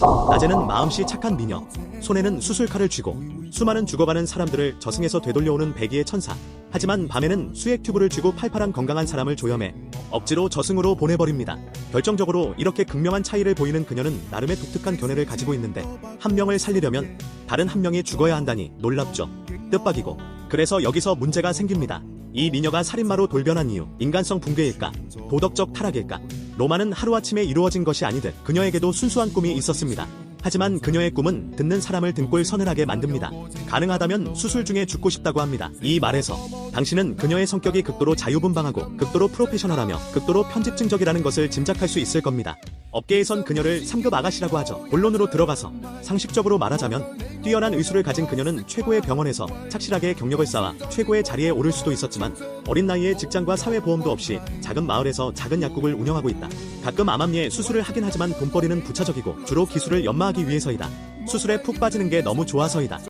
낮에는 마음씨 착한 미녀, 손에는 수술칼을 쥐고 수많은 죽어가는 사람들을 저승에서 되돌려오는 배기의 천사. 하지만 밤에는 수액 튜브를 쥐고 팔팔한 건강한 사람을 조염해 억지로 저승으로 보내버립니다. 결정적으로 이렇게 극명한 차이를 보이는 그녀는 나름의 독특한 견해를 가지고 있는데 한 명을 살리려면 다른 한 명이 죽어야 한다니 놀랍죠. 뜻밖이고 그래서 여기서 문제가 생깁니다. 이 미녀가 살인마로 돌변한 이유 인간성 붕괴일까? 도덕적 타락일까? 로마는 하루아침에 이루어진 것이 아니듯 그녀에게도 순수한 꿈이 있었습니다. 하지만 그녀의 꿈은 듣는 사람을 등골 서늘하게 만듭니다. 가능하다면 수술 중에 죽고 싶다고 합니다. 이 말에서 당신은 그녀의 성격이 극도로 자유분방하고 극도로 프로페셔널하며 극도로 편집증적이라는 것을 짐작할 수 있을 겁니다. 업계에선 그녀를 3급 아가씨라고 하죠. 본론으로 들어가서 상식적으로 말하자면 뛰어난 의술을 가진 그녀는 최고의 병원에서 착실하게 경력을 쌓아 최고의 자리에 오를 수도 있었지만 어린 나이에 직장과 사회보험도 없이 작은 마을에서 작은 약국을 운영하고 있다. 가끔 암암리에 수술을 하긴 하지만 돈벌이는 부차적이고 주로 기술을 연마하기 위해서이다. 수술에 푹 빠지는 게 너무 좋아서이다.